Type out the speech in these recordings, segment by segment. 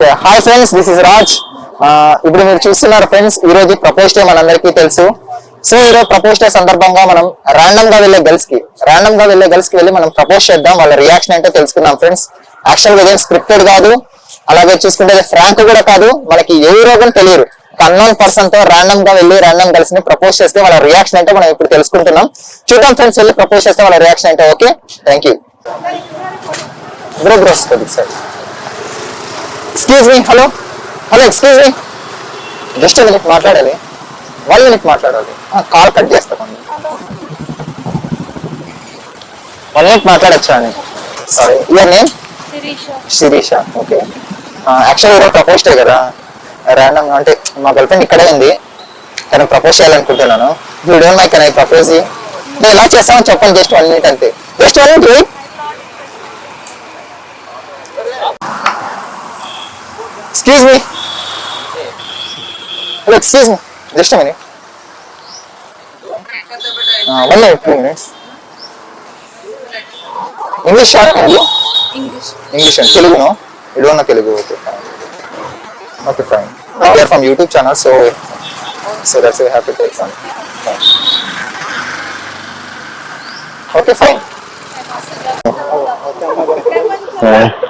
Hi friends this is Raj ఇప్పుడు మీరు చూస్తున్నారు ఫ్రెండ్స్ ఈ రోజు ప్రపోజ్ డే మనందరికీ తెలుసు. సో ఈ రోజు ప్రపోజ్ డే సందర్భంగా మనం ర్యాండమ్గా వెళ్ళే గర్ల్స్కి ర్యాండమ్గా వెళ్ళే గర్ల్స్కి వెళ్ళి మనం ప్రపోజ్ చేద్దాం వాళ్ళ రియాక్షన్ ఏంటో తెలుసుకుందాం ఫ్రెండ్స్ యాక్చువల్గా ఇదేం స్క్రిప్టెడ్ కాదు. అలాగే చూసుకుంటే ఫ్రాంక్ కూడా కాదు. మనకి ఏ రోగం తెలియదు. ఒక అన్నోన్ పర్సన్తో ర్యాండమ్గా వెళ్ళి ర్యాండమ్ గర్ల్స్ని ప్రపోజ్ చేస్తే వాళ్ళ రియాక్షన్ ఏంటో మనం ఇప్పుడు తెలుసుకుంటున్నాం. చూద్దాం ఫ్రెండ్స్ వెళ్ళి ప్రపోజ్ చేస్తే వాళ్ళ రియాక్షన్ ఏంటో okay thank you bro bro sir excuse me hello hello excuse me just minute మాట్లాడాలి. వన్ మినిట్ మాట్లాడాలి. కాల్ కట్ చేస్తా. వన్ మినిట్ మాట్లాడచ్చా అని? Sorry your name Shirisha Shirisha okay actual ఈరోజు ప్రపోజ్ డే కదా. ర్యాండమ్ అంటే మా గర్ల్ ఫ్రెండ్ ఇక్కడే ఉంది. తను ప్రపోజ్ చేయాలనుకుంటున్నాను. You don't mind can I propose నేను ఎలా చేస్తామో చెప్పండి జస్ట్ వన్ మినిట్ అంతే. Just one minute Excuse me. Hello, excuse me. Just a minute. Uh, one minute, two minutes. English or Telugu? English. English and Telugu, no? You don't know Telugu. Okay, fine. Okay, fine. We are from YouTube channel, so so that's why we have to take some. Okay, fine. Okay.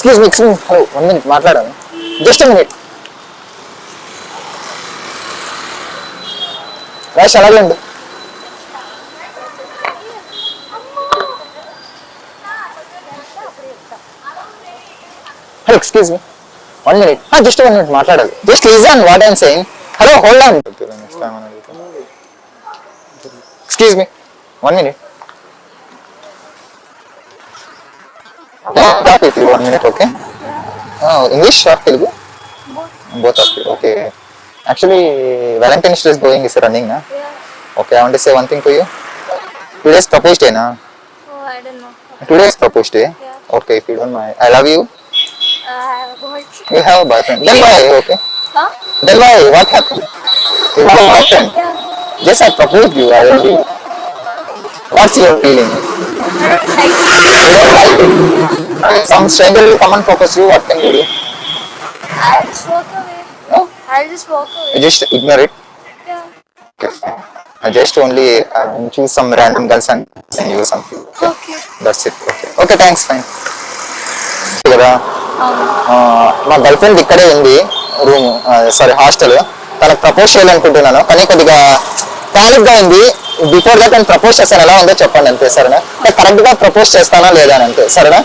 Excuse me excuse hello one minute మాట్లాడాను just minute రాష్ అలాగే ఉండు. Hello excuse me one minute just one minute మాట్లాడాలి just listen what I'm saying hello hold on excuse me one minute one minute okay English short Telugu both of okay actually Valentine's day going is running okay I want say one thing to you two days propose డేనా Oh, I don't know. Two days propose day Yeah. Okay if you don't mind I love you Uh, I have a boyfriend. You have a boyfriend. Then why? Okay. Huh? Then why? What happened? You have a boyfriend. Yeah. Just I proposed you already. What's your feeling? Like, some stranger will come and propose you. What can you do? I'll just walk away. No? I'll just walk away. You just ignore it. Yeah. Okay. I just only uh, choose some random girls and send you something. Okay. That's it. Okay. Okay. Thanks. Fine. కదా Um, మా girl friend ఇక్కడే ఉంది room sorry hostel తనకు propose చేయాలనుకుంటున్నాను కానీ కొద్దిగా ప్యానిక్గా ఉంది before that నేను ప్రపోజ్ చేస్తాను ఎలా ఉందో చెప్పండి అంతే సరేనా? కరెక్ట్గా ప్రపోజ్ చేస్తానా లేదా అని అంతే సరేనా?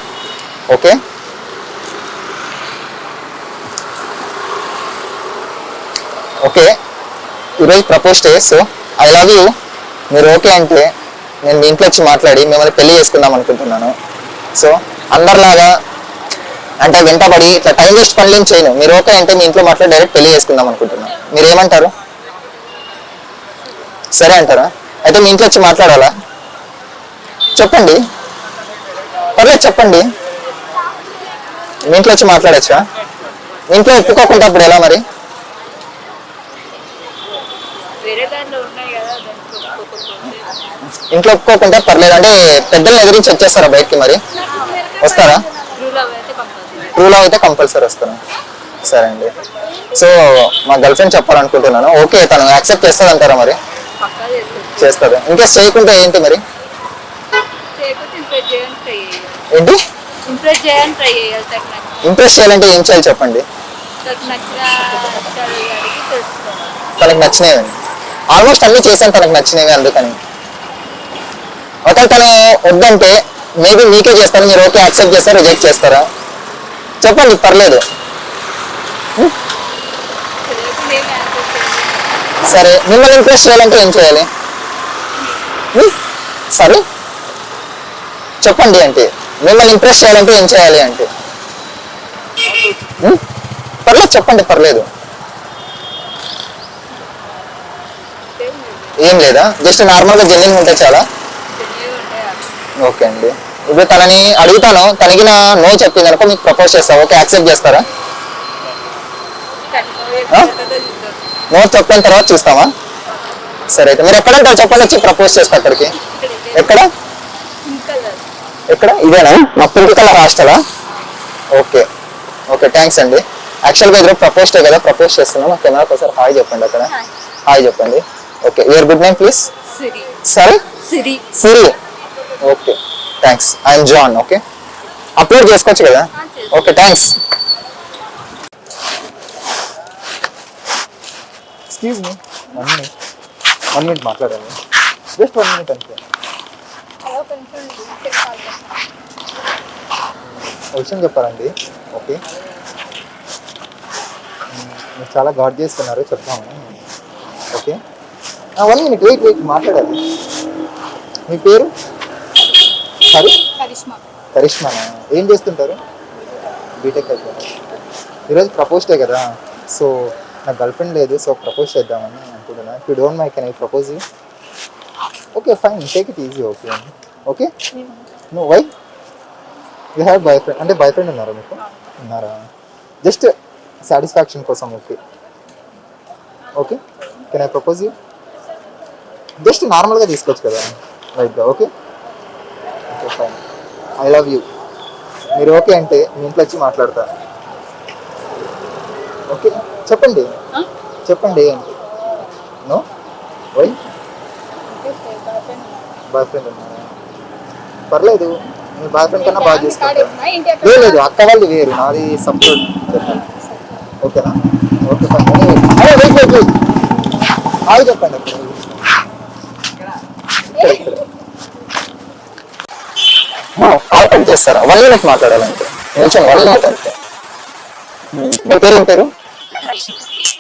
ఓకే? ఓకే. ఈరోజు propose so I love you మీరు ఓకే అంటే నేను మీ ఇంట్లో వచ్చి మాట్లాడి మిమ్మల్ని పెళ్ళి చేసుకుందాం అనుకుంటున్నాను. సో అందరిలాగా అంటే వెంటబడి ఇట్లా టైం వేస్ట్ పనులు ఏం చేయను. మీరు ఓకే అంటే మీ ఇంట్లో మాట్లాడి డైరెక్ట్ పెళ్ళి చేసుకుందాం అనుకుంటున్నాను. మీరు ఏమంటారు సరే అంటారా? అయితే మీ ఇంట్లో వచ్చి మాట్లాడాలా? చెప్పండి. పర్లేదు చెప్పండి. మీ ఇంట్లో వచ్చి మాట్లాడచ్చా? మీ ఇంట్లో ఒప్పుకోకుండా అప్పుడు ఎలా మరి? ఇంట్లో ఒప్పుకోకుండా పర్లేదు. అంటే పెద్దల్ని ఎదిరించి వచ్చేస్తారా బయటికి మరి? వస్తారా? రూల్ అయితే కంపల్సరీ. ట్రూలో అయితే కంపల్సరీ వస్తాను సరే అండి. సో మా గర్ల్ ఫ్రెండ్ చెప్పాలనుకుంటున్నాను. ఓకే తను యాక్సెప్ట్ చేస్తుందంటారా మరి? చేస్తారు ఇంకేస్ చేయకుంటే ఏంటి మరి? ఏంటి? ఇంప్రెస్ చేయాలంటే ఏం చేయాలి చెప్పండి? తనకు నచ్చినవి. ఆల్మోస్ట్ అన్ని చేశాను తనకు నచ్చినవి అందుకని. ఒకవేళ తను వద్దంటే మేబీ మీకే చేస్తాను మీరు ఓకే యాక్సెప్ట్ చేస్తారా రిజెక్ట్ చేస్తారా? చెప్పండి పర్లేదు. సరే మిమ్మల్ని ఇంప్రెస్ చేయాలంటే ఏం చేయాలి? సరే చెప్పండి అంటే మిమ్మల్ని ఇంప్రెస్ చేయాలంటే ఏం చేయాలి అంటే? హ్మ్? పర్లేదు చెప్పండి పర్లేదు. ఏం లేదా? జస్ట్ నార్మల్గా జెన్యున్ ఉంటే చాలా? ఓకే అండి. ఇప్పుడు తనని అడుగుతాను తనకి నా నో చెప్పింది అనుకో మీకు ప్రపోజ్ చేస్తా. ఓకే యాక్సెప్ట్ చేస్తారా? నో చెప్పిన తర్వాత చూస్తామా? సరే అయితే మీరు ఎక్కడంటారు చెప్పండి వచ్చి ప్రపోజ్ చేస్తా అక్కడికి. ఎక్కడ? ఎక్కడ? ఇదేనా? మా పింక్ కలర్ హాస్టలా? ఓకే. ఓకే థ్యాంక్స్ అండి. యాక్చువల్గా ఈరోజు ప్రపోజ్ డే కదా ప్రపోజ్ చేస్తున్నాం. మా కెమెరాకి ఒకసారి హాయ్ చెప్పండి అక్కడ. హాయ్ చెప్పండి. Okay your good name please Siri. సరే Siri. Siri. Okay thanks I'm John okay? Upload చేసుకోవచ్చు కదా? Okay thanks excuse me one minute మాట్లాడండి. జస్ట్ వన్ మినిట్ అంతే. ఒక విషయం చెప్పారండి ఓకే మీరు చాలా గాడ్ చేస్తున్నారు చెప్తాము. Okay. One minute wait wait మాట్లాడాలి మీ పేరు? సారీ కరిష్మా. కరిష్మానా ఏం చేస్తుంటారు? బీటెక్ అయిపోయింది ఈరోజు ప్రపోజ్ డే కదా. సో నా గర్ల్ ఫ్రెండ్ లేదు సో ప్రపోజ్ చేద్దామని అనుకుంటున్నా. If you don't mind can I propose you okay fine take it easy okay okay no why you have boyfriend అంటే బాయ్ ఫ్రెండ్ ఉన్నారా మీకు? ఉన్నారా? జస్ట్ సాటిస్ఫాక్షన్ కోసం okay okay can I propose you just నార్మల్గా తీసుకోవచ్చు కదా. రైట్గా okay okay fine I love you మీరు okay అంటే మీ ఇంట్లో వచ్చి మాట్లాడతా. ఓకే చెప్పండి. చెప్పండి. ఏంటి నో వై బాయ్ ఫ్రెండ్ ఉన్నారా పర్లేదు. మీ బాయ్ ఫ్రెండ్ కన్నా బాగా చేసుకుంటాను లేదు లేదు. అక్క వాళ్ళు వేరు. నాది సపోర్ట్ చెప్పండి. ఓకేనా? Okay wait wait wait hi చెప్పండి అక్కడ ఇక్కడ, ఇక్కడ. కాల్ కట్ చేస్తారా? వన్ మినిట్ మాట్లాడాలంటే. వన్ మీ పేరు ఏం పేరు?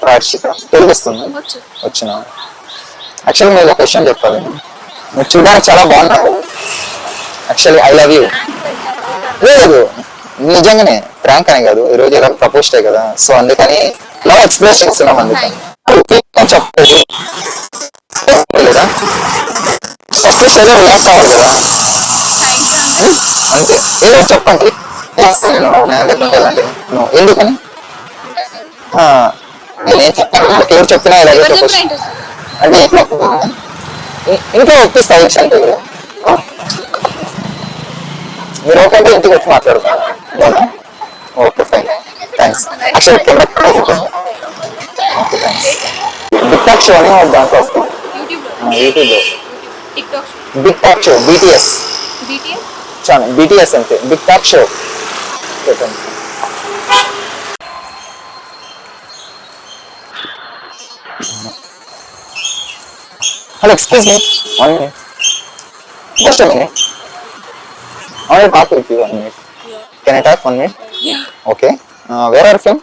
రాక్షిత తెలుగు వస్తుంది వచ్చిన. యాక్చువల్లీ మీరు ఒక క్వశ్చన్ చెప్పాలి. మీరు చూడడానికి చాలా బాగున్నారు. యాక్చువల్లీ ఐ లవ్ యూ లేదు. నిజంగానే ప్రాంక్ అని కాదు. ఈ రోజు ఇలా ప్రపోజ్ కదా. సో అందుకని లవ్ ఎక్స్ప్రెస్ చేస్తున్నాం అందుకని. చెప్పలేదు లేదా? ఫస్ట్ ఏదో రియాక్ట్ అవ్వాలి కదా. అంతే. ఏదో చెప్పండి. ఎందుకని? ఆ, నేనేం చెప్పాను నాకు ఎవరు చెప్పినా ఇలాగే చెప్పొచ్చు అంటే ఇంట్లో ఒప్పిస్తా విషయం మీరు ఓకే అంటే ఇంటికి వచ్చి మాట్లాడతాను okay fine thanks actual camera okay thanks big talk show అని దాంట్లో యూట్యూబ్లో బిగ్ టాక్ షో బీటీఎస్ చాలు బీటీఎస్ అంతే బిగ్ టాక్ షో చెప్పండి hello excuse me one minute just minute with you one minute. Can I talk one minute? Yeah, Okay. Uh, where are you from?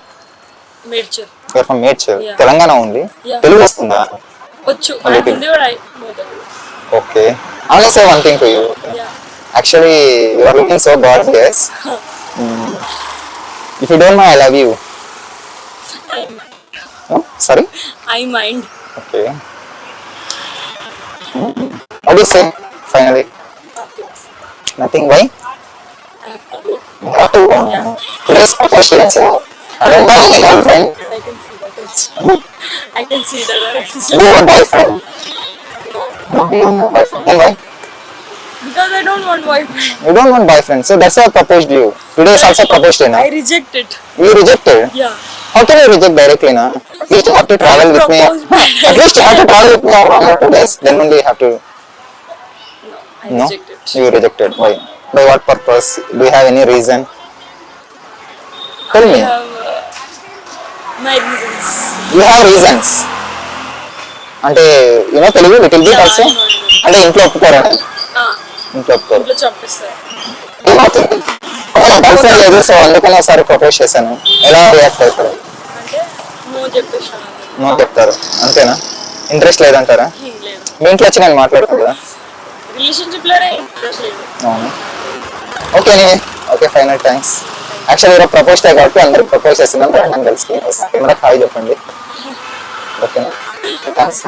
Medchal You're from Medchur. Yeah. Telangana ఉంది. తెలుగు వస్తుందా వచ్చు okay say one thing to you. Yeah. Actually, you are looking so gorgeous. Mm. If you don't know, I love you. Oh, sorry? I mind Okay. What is it? Finally. Nothing, why? What do you want? Please, questions. Remember my girlfriend? I can see the that. I can see that. Do you want boyfriend? No. Do you want boyfriend? Why? Because I don't want boyfriend. You don't want boyfriend. So that's why I proposed you. Today is also proposed, you know? I rejected. You rejected? Yeah. How can you reject directly, na? You have to travel with me. At least you have to travel with me for one or two days. Then only you have to. No? Reject it You rejected. Why? By what purpose? Do you have any reason? Tell me. My reasons You have reasons. అంటే you know Telugu little bit also అంటే ఇంట్లో ఒప్పుకోరా ఇంట్లో ఒప్పుకోరు ఇంట్లో చంపిస్తారు girlfriend లేదు. So అందుకని ఒకసారి propose చేశాను. ఎలా రియాక్ట్ అవుతారు? నో చెప్తారు. అంతేనా? ఇంట్రెస్ట్ లేదంటారా? మీ ఇంట్లో వచ్చి నేను మాట్లాడతాను కదా? అవును? Okay okay final thanks actually ఈరోజు ప్రపోజ్ డే కాబట్టి అందరికి ప్రపోజ్ చేస్తున్నాను మనం కలిసి కెమెరా హాయ్ చెప్పండి. ఓకేనా thanks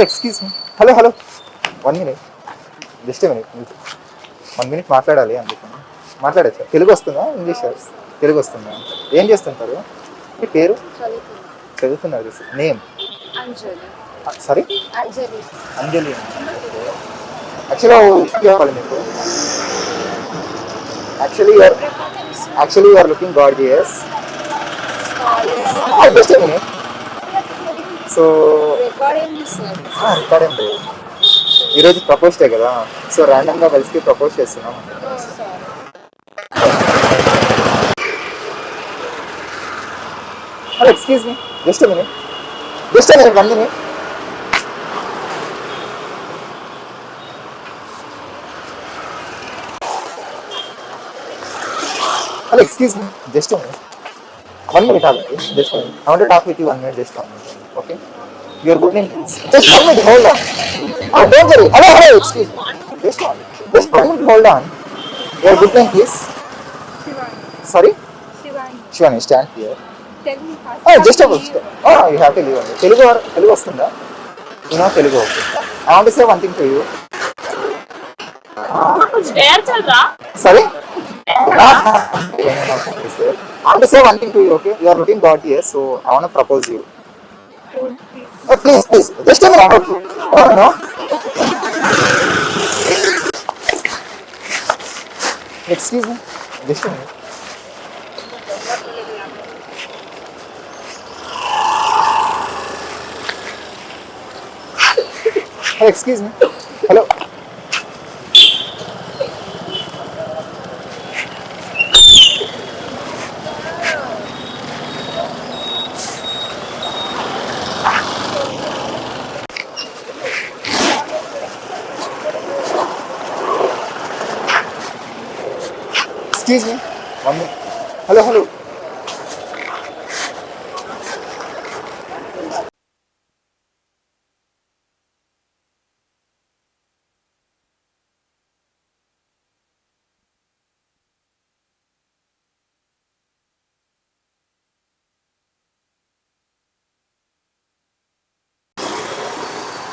hello excuse me hello hello one minute just minute one minute మాట్లాడాలి అందుకని. మాట్లాడచ్చు తెలుగు వస్తుందా? ఇంగ్లీష్ తెలుగు వస్తుందా? ఏం చేస్తుంటారు? మీ పేరు? చదువుతున్నారు నేమ్ సారీ అంజలి. యాక్చువల్లీ కావాలి మీకు. Actually you're actually you're looking gorgeous just minute so record ఏం లేదు ఈరోజు ప్రపోజ్ డే కదా. సో ర్యాండమ్గా కలిసి ప్రపోజ్ చేస్తున్నాం. Hello excuse me just minute just minute one minute hello excuse me just minute one minute ఆగండి just minute I want talk with you one minute just okay Your good name just one minute hold on Oh, don't worry. Hello, hello, excuse me. Just one. Just one minute, hold on. Your good name, please. Sorry? Shivani Shivani, stand here. Telugu Oh, just a minute. Oh, you have to leave only. Telugu or Telugu వస్తుందా? You know Telugu, okay. I want to say one thing to you. ఏడ్చల్రా Sorry? I want to say one thing to you, okay? You are looking God here, so I want to propose you. Oh, please, Oh, please, please. Let's take oh, Excuse me. This one. Excuse me. Hello. Excuse me. One. Hello, hello.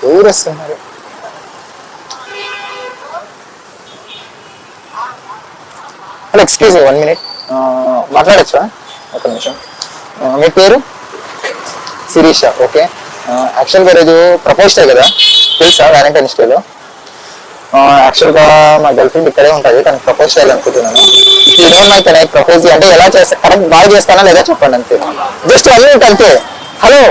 Doğru esneleri. Hello excuse me one minute మాట్లాడచ్చా? ఒక నిమిషం. మీ పేరు? Shirisha okay. యాక్చువల్గా ఈరోజు propose day కదా. తెలుసా Valentine's డేలో యాక్చువల్గా మా గర్ల్ ఫ్రెండ్ ఇక్కడే ఉంటుంది తనకు ప్రపోజ్ చేయాలనుకుంటున్నాను. డోంట్ మైక్ ప్రపోజ్ అంటే ఎలా చేస్తా కరెక్ట్ బాగా చేస్తానా లేదా చెప్పండి అంతే. జస్ట్ వన్ మినిట్ అంతే. హలో